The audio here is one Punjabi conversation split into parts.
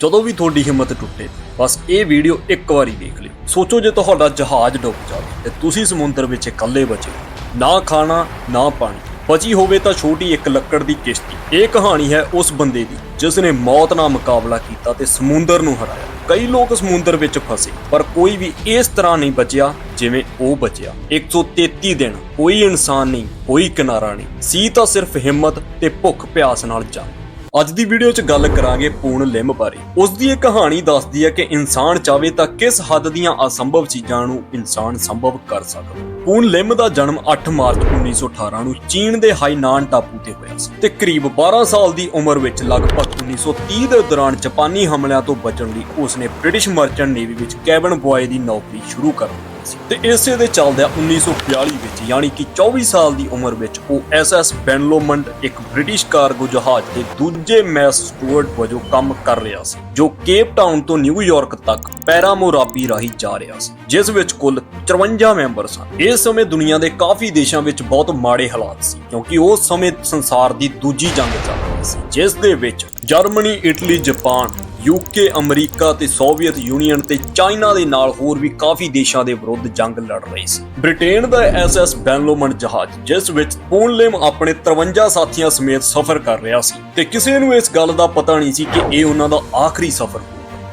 ਜਦੋਂ ਵੀ ਤੁਹਾਡੀ ਹਿੰਮਤ ਟੁੱਟੇ, ਬਸ ਇਹ ਵੀਡੀਓ ਇੱਕ ਵਾਰੀ ਦੇਖ ਲਿਓ। ਸੋਚੋ ਜੇ ਤੁਹਾਡਾ ਜਹਾਜ਼ ਡੁੱਬ ਜਾਵੇ ਤੇ ਤੁਸੀਂ ਸਮੁੰਦਰ ਵਿੱਚ ਇਕੱਲੇ ਬਚੇ ਨਾ ਖਾਣਾ, ਨਾ ਪਾਣੀ। ਬਚੀ ਹੋਵੇ ਤਾਂ ਛੋਟੀ ਇੱਕ ਲੱਕੜ ਦੀ ਕਿਸ਼ਤੀ। ਇਹ ਕਹਾਣੀ ਹੈ ਉਸ ਬੰਦੇ ਦੀ, ਜਿਸ ਨੇ ਮੌਤ ਨਾਲ ਮੁਕਾਬਲਾ ਕੀਤਾ ਤੇ ਸਮੁੰਦਰ ਨੂੰ ਹਰਾਇਆ। ਕਈ ਲੋਕ ਸਮੁੰਦਰ ਵਿੱਚ ਫਸੇ, ਪਰ ਕੋਈ ਵੀ ਇਸ ਤਰ੍ਹਾਂ ਨਹੀਂ ਬਚਿਆ ਜਿਵੇਂ ਉਹ ਬਚਿਆ। 133 ਦਿਨ, ਕੋਈ ਇਨਸਾਨ ਨਹੀਂ, ਕੋਈ ਕਿਨਾਰਾ ਨਹੀਂ। ਸੀ ਤਾਂ ਸਿਰਫ ਹਿੰਮਤ ਤੇ ਭੁੱਖ ਪਿਆਸ ਨਾਲ ਜੰਗ ਅੱਜ ਦੀ ਵੀਡੀਓ 'ਚ ਗੱਲ ਕਰਾਂਗੇ ਪੂਰਨ ਲਿਮ ਬਾਰੇ। ਉਸ ਦੀ ਇਹ ਕਹਾਣੀ ਦੱਸਦੀ ਹੈ ਕਿ ਇਨਸਾਨ ਚਾਵੇ ਤਾਂ ਕਿਸ ਹੱਦ ਦੀਆਂ ਅਸੰਭਵ ਚੀਜ਼ਾਂ ਨੂੰ ਇਨਸਾਨ ਸੰਭਵ ਕਰ ਸਕਦਾ ਪੂਰਨ ਲਿਮ ਦਾ ਜਨਮ 8 ਮਾਰਚ 1918 ਨੂੰ ਚੀਨ ਦੇ ਹਾਈਨਾਨ ਟਾਪੂ ਤੇ ਹੋਇਆ ਸੀ ਤੇ ਕਰੀਬ 12 ਸਾਲ ਦੀ ਉਮਰ ਵਿੱਚ ਲਗਭਗ 1930 ਦੇ ਦੌਰਾਨ ਜਾਪਾਨੀ ਹਮਲਿਆਂ ਤੋਂ ਬਚਣ ਲਈ ਉਸਨੇ ਬ੍ਰਿਟਿਸ਼ ਮਰਚੈਂਟ ਨੇਵੀ ਵਿੱਚ ਕੈਬਨ ਬੁਆਏ ਦੀ ਨੌਕਰੀ ਸ਼ੁਰੂ ਕਰ ਦਿੱਤੀ। ਸੀ। ਤੇ ਇਸੇ ਦੇ ਚੱਲਦਿਆਂ 1942 ਵਿੱਚ ਯਾਨੀ ਕਿ 24 ਸਾਲ ਦੀ ਉਮਰ ਵਿੱਚ ਉਹ ਐਸਐਸ ਬੈਨਲੋਮੰਡ ਇੱਕ ਬ੍ਰਿਟਿਸ਼ ਕਾਰਗੋ ਜਹਾਜ਼ ਦੇ ਦੂਜੇ ਮੈਸ ਸਟੂਅਰਡ ਵਜੋਂ ਕੰਮ ਕਰ ਰਿਹਾ ਸੀ, ਜੋ ਕੇਪ ਟਾਊਨ ਤੋਂ ਨਿਊਯਾਰਕ ਤੱਕ ਪੈਰਾਮੋਰਾਪੀ ਰਾਹੀਂ ਜਾ ਰਿਹਾ ਸੀ, ਜਿਸ ਵਿੱਚ ਕੁੱਲ 53 ਮੈਂਬਰ ਸਨ। ਇਸ ਸਮੇਂ ਦੁਨੀਆ ਦੇ ਕਾਫੀ ਦੇਸ਼ਾਂ ਵਿੱਚ ਬਹੁਤ ਮਾੜੇ ਹਾਲਾਤ ਸੀ, ਕਿਉਂਕਿ ਉਸ ਸਮੇਂ ਸੰਸਾਰ ਦੀ ਦੂਜੀ ਜੰਗ ਚੱਲ ਰਹੀ ਸੀ, ਜਿਸ ਦੇ ਵਿੱਚ Germany, Italy, Japan UK, America ਤੇ ਸੋਵੀਅਤ ਯੂਨੀਅਨ ਤੇ ਚਾਈਨਾ ਦੇ ਨਾਲ ਹੋਰ ਵੀ ਕਾਫੀ ਦੇਸ਼ਾਂ ਦੇ ਵਿਰੁੱਧ ਜੰਗ ਲੜ ਰਹੀ ਸੀ। ਬ੍ਰਿਟੇਨ ਦਾ ਐਸਐਸ ਬੈਨਲੋਮਨ ਜਹਾਜ਼, ਜਿਸ ਵਿੱਚ ਪੂਨਲਿਮ ਆਪਣੇ 53 ਸਾਥੀਆਂ ਸਮੇਤ ਸਫ਼ਰ ਕਰ ਰਿਹਾ ਸੀ। ਤੇ ਕਿਸੇ ਨੂੰ ਇਸ ਗੱਲ ਦਾ ਪਤਾ ਨਹੀਂ ਸੀ ਕਿ ਇਹ ਉਹਨਾਂ ਦਾ ਆਖਰੀ ਸਫ਼ਰ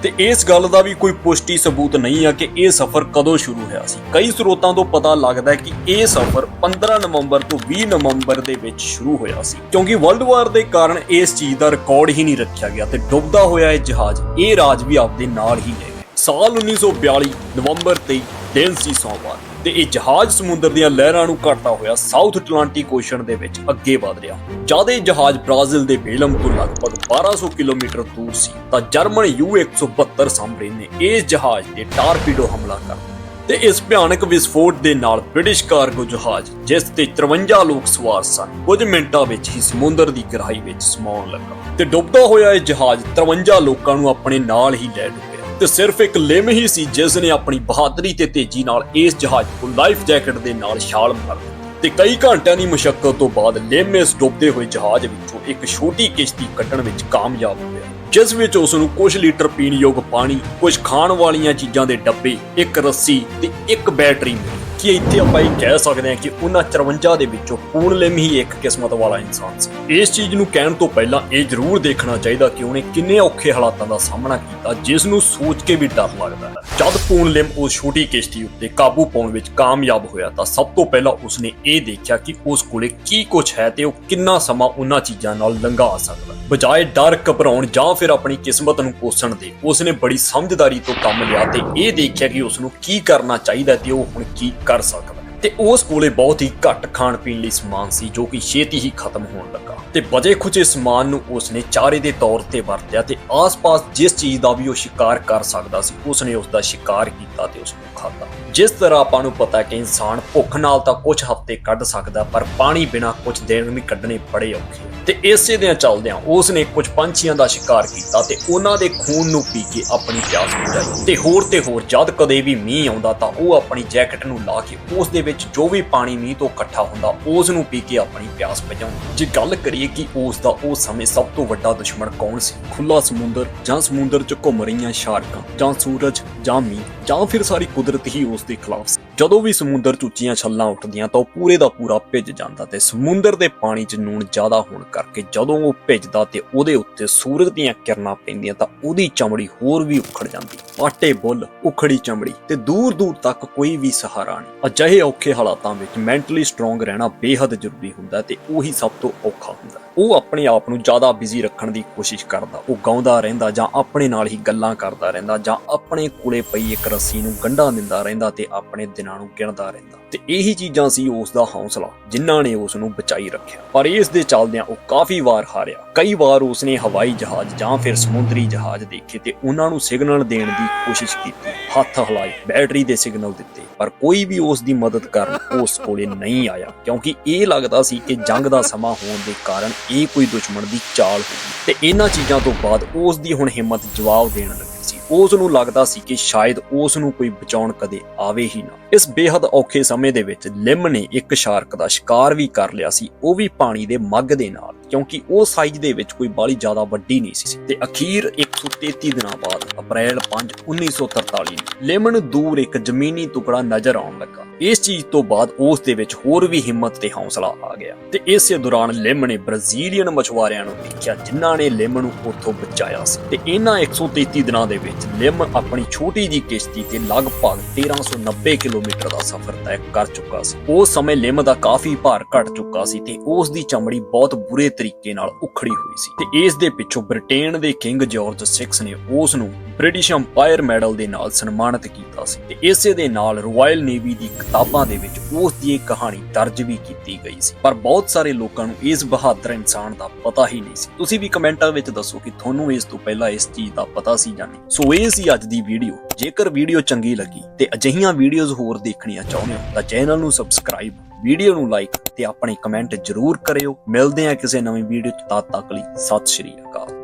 ਤੇ ਇਸ ਗੱਲ ਦਾ ਵੀ ਕੋਈ ਪੁਸ਼ਟੀ ਸਬੂਤ ਨਹੀਂ ਆ ਕਿ ਇਹ ਸਫ਼ਰ ਕਦੋਂ ਸ਼ੁਰੂ ਹੋਇਆ ਸੀ। ਕਈ ਸਰੋਤਾਂ ਤੋਂ ਪਤਾ ਲੱਗਦਾ ਹੈ ਕਿ ਇਹ ਸਫ਼ਰ 15 ਨਵੰਬਰ ਤੋਂ 20 ਨਵੰਬਰ ਦੇ ਵਿੱਚ ਸ਼ੁਰੂ ਹੋਇਆ ਸੀ। ਕਿਉਂਕਿ ਵਰਲਡ ਵਾਰ ਦੇ ਕਾਰਨ ਇਸ ਚੀਜ਼ ਦਾ ਰਿਕਾਰਡ ਹੀ ਨਹੀਂ ਰੱਖਿਆ ਗਿਆ ਤੇ ਡੁੱਬਦਾ ਹੋਇਆ ਇਹ ਜਹਾਜ਼, ਇਹ ਰਾਜ ਵੀ ਆਪਦੇ ਨਾਲ ਹੀ ਲੈ ਗਿਆ ਸਾਲ 1942 ਨਵੰਬਰ 23 ਦਿਨ ਸੀ ਸੋਮਵਾਰ। ਤੇ ਇਹ ਜਹਾਜ਼ ਸਮੁੰਦਰ ਦੀਆਂ ਲਹਿਰਾਂ ਨੂੰ ਘਟਦਾ ਹੋਇਆ ਸਾਊਥ ਅਟਲਾਂਟਿਕ ਓਸ਼ਨ ਦੇ ਵਿੱਚ ਅੱਗੇ ਵਧ ਰਿਹਾ। ਜਦ ਇਹ ਜਹਾਜ਼ ਬ੍ਰਾਜ਼ੀਲ ਦੇ ਬੇਲਮ ਤੋਂ ਲਗਭਗ 1200 ਕਿਲੋਮੀਟਰ ਦੂਰ ਸੀ, ਤਾਂ ਜਰਮਨ U-172 ਸਾਹਮਣੇ ਨੇ ਇਸ ਜਹਾਜ਼ ਤੇ ਟਾਰਪੀਡੋ ਹਮਲਾ ਕਰ ਤੇ ਇਸ ਭਿਆਨਕ ਵਿਸਫੋਟ ਦੇ ਨਾਲ ਬ੍ਰਿਟਿਸ਼ ਕਾਰਗੋ ਜਹਾਜ਼, ਜਿਸ ਤੇ 53 ਲੋਕ ਸਵਾਰ ਸਨ, ਕੁਝ ਮਿੰਟਾਂ ਵਿੱਚ ਹੀ ਸਮੁੰਦਰ ਦੀ ਗਹਿਰਾਈ ਵਿੱਚ ਸਮਾਉਣ ਲੱਗਾ। ਤੇ ਡੁੱਬਦਾ ਹੋਇਆ ਇਹ ਜਹਾਜ਼ 53 ਲੋਕਾਂ ਨੂੰ ਆਪਣੇ ਨਾਲ ਹੀ ਲੈ ਡੁੱਬਿਆ। ਤੇ ਸਿਰਫ ਇੱਕ ਲਿਮ ਹੀ ਸੀ, ਜਿਸ ਨੇ ਆਪਣੀ ਬਹਾਦਰੀ ਤੇ ਤੇਜ਼ੀ ਨਾਲ ਇਸ ਜਹਾਜ਼ ਨੂੰ ਲਾਈਫ ਜੈਕਟ ਦੇ ਨਾਲ ਛਾਲ ਮਾਰ ਤੇ ਕਈ ਘੰਟਿਆਂ ਦੀ ਮੁਸ਼ਕਲ ਤੋਂ ਬਾਅਦ ਲਿਮ ਇਸ ਡੁੱਬਦੇ ਹੋਏ ਜਹਾਜ਼ ਵਿੱਚੋਂ ਇੱਕ ਛੋਟੀ ਕਿਸ਼ਤੀ ਕੱਢਣ ਵਿੱਚ ਕਾਮਯਾਬ ਹੋਇਆ, ਜਿਸ ਵਿੱਚ ਉਸ ਨੂੰ ਕੁਝ ਲੀਟਰ ਪੀਣ ਯੋਗ ਪਾਣੀ ਕੁਝ ਖਾਣ ਵਾਲੀਆਂ ਚੀਜ਼ਾਂ ਦੇ ਡੱਬੇ, ਇੱਕ ਰੱਸੀ ਤੇ ਇੱਕ ਬੈਟਰੀ ਮਿਲੀ। ਕਿ ਇੱਥੇ ਆਪਾਂ ਇਹ ਕਹਿ ਸਕਦੇ ਹਾਂ ਕਿ ਉਹਨਾਂ 54 ਦੇ ਵਿੱਚੋਂ ਪੂਰਨਲਿਮ ਹੀ ਇੱਕ ਕਿਸਮਤ ਵਾਲਾ ਇਨਸਾਨ ਸੀ। ਇਸ ਚੀਜ਼ ਨੂੰ ਕਹਿਣ ਤੋਂ ਪਹਿਲਾਂ ਇਹ ਜ਼ਰੂਰ ਦੇਖਣਾ ਚਾਹੀਦਾ ਕਿ ਉਹਨੇ ਕਿੰਨੇ ਔਖੇ ਹਾਲਾਤਾਂ ਦਾ ਸਾਹਮਣਾ ਕੀਤਾ ਜਿਸ ਨੂੰ ਸੋਚ ਕੇ ਵੀ ਡਰ ਲੱਗਦਾ ਹੈ। ਜਦ ਪੂਰਨਲਿਮ ਉਸ ਛੋਟੀ ਕਿਸ਼ਤੀ ਉੱਤੇ ਕਾਬੂ ਪਾਉਣ ਵਿੱਚ ਕਾਮਯਾਬ ਹੋਇਆ ਤਾਂ ਸਭ ਤੋਂ ਪਹਿਲਾਂ ਉਸਨੇ ਇਹ ਦੇਖਿਆ ਕਿ ਉਸ ਕੋਲੇ ਕੀ ਕੁਝ ਹੈ ਤੇ ਉਹ ਕਿੰਨਾ ਸਮਾਂ ਉਹਨਾਂ ਚੀਜ਼ਾਂ ਨਾਲ ਲੰਘਾ ਸਕਦਾ। ਬਜਾਏ ਡਰ ਘਬਰਾਉਣ ਜਾਂ ਫਿਰ ਆਪਣੀ ਕਿਸਮਤ ਨੂੰ ਕੋਸਣ ਦੇ, ਉਸਨੇ ਬੜੀ ਸਮਝਦਾਰੀ ਤੋਂ ਕੰਮ ਲਿਆ ਤੇ ਇਹ ਦੇਖਿਆ ਕਿ ਉਸ ਨੂੰ ਕੀ ਕਰਨਾ ਚਾਹੀਦਾ ਤੇ ਉਹ ਹੁਣ ਕੀ ਕਰ ਸਕਦਾ। ਤੇ ਉਸ ਕੋਲੇ ਬਹੁਤ ਹੀ ਘੱਟ ਖਾਣ ਪੀਣ ਲਈ ਸਮਾਨ ਸੀ ਜੋ ਕਿ ਛੇਤੀ ਹੀ ਖਤਮ ਹੋਣ ਲੱਗਾ। ਤੇ ਬਜੇ ਖੁਚੇ ਸਮਾਨ ਨੂੰ ਉਸਨੇ ਚਾਰੇ ਦੇ ਤੌਰ ਤੇ ਵਰਤਿਆ ਤੇ ਆਸ-ਪਾਸ ਜਿਸ ਚੀਜ਼ ਦਾ ਵੀ ਉਹ ਸ਼ਿਕਾਰ ਕਰ ਸਕਦਾ ਸੀ, ਉਸਨੇ ਉਸ ਦਾ ਸ਼ਿਕਾਰ ਕੀਤਾ ਤੇ ਉਸ ਨੂੰ ਖਾਧਾ। ਜਿਸ ਤਰ੍ਹਾਂ ਆਪਾਂ ਨੂੰ ਪਤਾ ਕਿ ਇਨਸਾਨ ਭੁੱਖ ਨਾਲ ਤਾਂ ਕੁਝ ਹਫ਼ਤੇ ਕੱਢ ਸਕਦਾ ਪਰ ਪਾਣੀ ਬਿਨਾ ਕੁਝ ਦਿਨ ਵੀ ਕੱਢਣੇ ਬੜੇ ਔਖੇ ਤੇ ਇਸੇ ਦੇ ਚੱਲਦਿਆਂ ਉਸ ਨੇ ਕੁਝ ਪੰਛੀਆਂ ਦਾ ਸ਼ਿਕਾਰ ਕੀਤਾ ਤੇ ਉਹਨਾਂ ਦੇ ਖੂਨ ਨੂੰ ਪੀ ਕੇ ਆਪਣੀ ਪਿਆਸ ਬੁਝਾਈ। ਤੇ ਹੋਰ ਤੇ ਹੋਰ ਜਦ ਕਦੇ ਵੀ ਮੀਂਹ ਆਉਂਦਾ ਤਾਂ ਉਹ ਆਪਣੀ ਜੈਕਟ ਨੂੰ ਲਾ ਕੇ ਉਸ ਦੇ ਵਿੱਚ ਜੋ ਵੀ ਪਾਣੀ ਮੀਂਹ ਤੋਂ ਇਕੱਠਾ ਹੁੰਦਾ, ਉਸ ਨੂੰ ਪੀ ਕੇ ਆਪਣੀ ਪਿਆਸ ਬੁਝਾਉਂਦਾ ਜੇ ਗੱਲ ਕਰੀਏ ਕਿ ਉਸ ਦਾ ਉਸ ਸਮੇਂ ਸਭ ਤੋਂ ਵੱਡਾ ਦੁਸ਼ਮਣ ਕੌਣ ਸੀ? ਖੁੱਲਾ ਸਮੁੰਦਰ ਜਾਂ ਸਮੁੰਦਰ 'ਚ ਘੁੰਮ ਰਹੀਆਂ ਸ਼ਾਰਕਾਂ ਜਾਂ ਸੂਰਜ ਜਾਂ ਮੀਂਹ ਜਾਂ ਫਿਰ ਸਾਰੀ ਕੁਦਰਤ ਹੀ ਉਸ ਦੇ ਖਿਲਾਫ ਸੀ ਜਦੋਂ ਵੀ ਸਮੁੰਦਰ 'ਚ ਉੱਚੀਆਂ ਛੱਲਾਂ ਉੱਠਦੀਆਂ ਤਾਂ ਉਹ ਪੂਰੇ ਦਾ ਪੂਰਾ ਭਿੱਜ ਜਾਂਦਾ ਤੇ ਸਮੁੰਦਰ ਦੇ ਪਾਣੀ 'ਚ ਨੂਣ ਜ਼ਿਆਦਾ ਹੋਣ ਕਰਕੇ ਜਦੋਂ ਉਹ ਭਿੱਜਦਾ ਤੇ ਉਹਦੇ ਉੱਤੇ ਸੂਰਜ ਦੀਆਂ ਕਿਰਨਾਂ ਪੈਂਦੀਆਂ ਤਾਂ ਉਹਦੀ ਚਮੜੀ ਹੋਰ ਵੀ ਉਖੜ ਜਾਂਦੀ। ਪਾਟੇ ਬੁੱਲ, ਉਖੜੀ ਚਮੜੀ ਤੇ ਦੂਰ ਦੂਰ ਤੱਕ ਕੋਈ ਵੀ ਸਹਾਰਾ ਨਹੀਂ। ਅਜਿਹੇ ਔਖੇ ਹਾਲਾਤਾਂ ਵਿੱਚ ਮੈਂਟਲੀ ਸਟਰੋਂਗ ਰਹਿਣਾ ਬੇਹੱਦ ਜ਼ਰੂਰੀ ਹੁੰਦਾ ਤੇ ਉਹੀ ਸਭ ਤੋਂ ਔਖਾ ਹੁੰਦਾ। ਉਹ ਆਪਣੇ ਆਪ ਨੂੰ ਜ਼ਿਆਦਾ ਬਿਜ਼ੀ ਰੱਖਣ ਦੀ ਕੋਸ਼ਿਸ਼ ਕਰਦਾ। ਉਹ ਗਾਉਂਦਾ ਰਹਿੰਦਾ ਜਾਂ ਆਪਣੇ ਨਾਲ ਹੀ ਗੱਲਾਂ ਕਰਦਾ ਰਹਿੰਦਾ ਜਾਂ ਆਪਣੇ ਕੋਲੇ ਪਈ ਇੱਕ ਰੱਸੀ ਨੂੰ ਗੰਢਾ ਦਿੰਦਾ ਰਹਿੰਦਾ ਤੇ ਆਪਣੇ ਦਿਨਾਂ ਨੂੰ ਗਿਣਦਾ ਰਹਿੰਦਾ। ਤੇ ਇਹੀ ਚੀਜ਼ਾਂ ਸੀ ਉਸ ਦਾ ਹੌਸਲਾ, ਜਿਨ੍ਹਾਂ ਨੇ ਉਸ ਨੂੰ ਬਚਾਈ ਰੱਖਿਆ। ਪਰ ਇਸ ਦੇ ਚੱਲਦਿਆਂ ਉਹ ਕਾਫੀ ਵਾਰ ਹਾਰਿਆ। ਕਈ ਵਾਰ ਉਸ ਨੇ ਹਵਾਈ ਜਹਾਜ਼ ਜਾਂ ਫਿਰ ਸਮੁੰਦਰੀ ਜਹਾਜ਼ ਦੇਖੇ ਤੇ ਉਹਨਾਂ ਨੂੰ ਸਿਗਨਲ ਦੇਣ ਦੀ ਕੋਸ਼ਿਸ਼ ਕੀਤੀ। ਹੱਥ ਹਿਲਾਏ, ਬੈਟਰੀ ਦੇ ਸਿਗਨਲ ਦਿੱਤੇ। ਪਰ ਕੋਈ ਵੀ ਉਸ ਦੀ ਮਦਦ ਕਰਨ ਉਸ ਕੋਲੇ ਨਹੀਂ ਆਇਆ, ਕਿਉਂਕਿ ਇਹ ਲੱਗਦਾ ਸੀ ਕਿ ਜੰਗ ਦਾ ਸਮਾਂ ਹੋਣ ਦੇ ਕਾਰਨ ਇਹ ਕੋਈ ਦੁਸ਼ਮਣ ਦੀ ਚਾਲ ਹੋਈ। ਤੇ ਇਹਨਾਂ ਚੀਜ਼ਾਂ ਤੋਂ ਬਾਅਦ ਉਸ ਦੀ ਹੁਣ ਹਿੰਮਤ ਜਵਾਬ ਦੇਣ ਲੱਗੀ। ਉਸ ਨੂੰ ਲੱਗਦਾ ਸੀ ਕਿ ਸ਼ਾਇਦ ਉਸ ਨੂੰ ਕੋਈ ਬਚਾਉਣ ਕਦੇ ਆਵੇ ਹੀ ਨਾ। ਇਸ ਬੇਹੱਦ ਔਖੇ ਸਮੇਂ ਦੇ ਵਿੱਚ ਲਿਮ ਨੇ ਇੱਕ ਸ਼ਾਰਕ ਦਾ ਸ਼ਿਕਾਰ ਵੀ ਕਰ ਲਿਆ ਸੀ, ਉਹ ਵੀ ਪਾਣੀ ਦੇ ਮੱਗ ਦੇ ਨਾਲ। ਕਿਉਂਕਿ ਉਹ ਸਾਈਜ਼ ਦੇ ਵਿੱਚ ਕੋਈ ਬਾਲੀ ਜ਼ਿਆਦਾ ਵੱਡੀ ਨਹੀਂ ਸੀ। ਤੇ ਅਖੀਰ 133 ਦਿਨਾਂ ਬਾਅਦ, ਅਪ੍ਰੈਲ 5 1943 ਨੂੰ ਲੇਮਨ ਦੂਰ ਇੱਕ ਜ਼ਮੀਨੀ ਟੁਕੜਾ ਨਜ਼ਰ ਆਉਣ ਲੱਗਾ। ਇਸ ਚੀਜ਼ ਤੋਂ ਬਾਅਦ ਉਸ ਦੇ ਵਿੱਚ ਹੋਰ ਵੀ ਹਿੰਮਤ ਤੇ ਹੌਸਲਾ ਆ ਗਿਆ। ਤੇ ਇਸੇ ਦੌਰਾਨ ਲਿਮ ਨੇ ਬ੍ਰਾਜ਼ੀਲੀਅਨ ਮਛੁਆਰਿਆਂ ਨੂੰ ਦੇਖਿਆ, ਜਿਨ੍ਹਾਂ ਨੇ ਲਿਮ ਨੂੰ ਉੱਥੋਂ ਬਚਾਇਆ ਸੀ। ਤੇ ਇਹਨਾਂ 133 ਦਿਨਾਂ ਦੇ ਵਿੱਚ ਲਿਮ ਆਪਣੀ ਛੋਟੀ ਜੀ ਕਿਸ਼ਤੀ ਤੇ ਲਗਭਗ 1390 ਕਿਲੋਮੀਟਰ ਦਾ ਸਫ਼ਰ ਤੈਅ ਕਰ ਚੁੱਕਾ ਸੀ। ਉਸ ਸਮੇਂ ਲਿਮ ਦਾ ਕਾਫੀ ਭਾਰ ਘਟ ਚੁੱਕਾ ਸੀ ਤੇ ਉਸ ਦੀ ਚਮੜੀ ਬਹੁਤ ਬੁਰੇ ਤਰੀਕੇ ਨਾਲ ਉਖੜੀ ਹੋਈ ਸੀ ਤੇ ਇਸ ਦੇ ਪਿੱਛੋਂ ਬ੍ਰਿਟੇਨ ਦੇ ਕਿੰਗ ਜਾਰਜ 6 ਨੇ ਉਸ ਨੂੰ ਬ੍ਰਿਟਿਸ਼ ਅੰਪਾਇਰ ਮੈਡਲ ਦੇ ਨਾਲ ਸਨਮਾਨਿਤ ਕੀਤਾ ਸੀ ਤੇ ਇਸੇ ਦੇ ਨਾਲ ਰਾਇਲ ਨੇਵੀ ਦੀ ਕਿਤਾਬਾਂ ਦੇ ਵਿੱਚ ਉਸ ਦੀ ਇਹ ਕਹਾਣੀ ਦਰਜ ਵੀ ਕੀਤੀ ਗਈ ਸੀ। ਪਰ ਬਹੁਤ ਸਾਰੇ ਲੋਕਾਂ ਨੂੰ ਇਸ ਬਹਾਦਰ ਇਨਸਾਨ ਦਾ ਪਤਾ ਹੀ ਨਹੀਂ ਸੀ। ਤੁਸੀਂ ਵੀ ਕਮੈਂਟਾਂ ਵਿੱਚ ਦੱਸੋ ਕਿ ਤੁਹਾਨੂੰ ਇਸ ਤੋਂ ਪਹਿਲਾਂ ਇਸ ਚੀਜ਼ ਦਾ ਪਤਾ ਸੀ ਜਾਂ ਨਹੀਂ। ਸੋ ਇਹ ਸੀ ਅੱਜ ਦੀ ਵੀਡੀਓ ਜੇਕਰ ਵੀਡੀਓ ਚੰਗੀ ਲੱਗੀ ਤੇ ਅਜਿਹੀਆਂ ਵੀਡੀਓਜ਼ ਹੋਰ ਦੇਖਣੀਆਂ ਚਾਹੁੰਦੇ ਹੋ, ਤਾਂ ਚੈਨਲ ਨੂੰ ਸਬਸਕ੍ਰਾਈਬ ਵੀਡੀਓ ਨੂੰ ਲਾਈਕ ਤੇ ਆਪਣੇ ਕਮੈਂਟ ਜ਼ਰੂਰ ਕਰਿਓ। ਮਿਲਦੇ ਹਾਂ ਕਿਸੇ ਨਵੀਂ ਵੀਡੀਓ ਚ ਤਦ ਤੱਕ ਲਈ ਸਤਿ ਸ਼੍ਰੀ ਅਕਾਲ।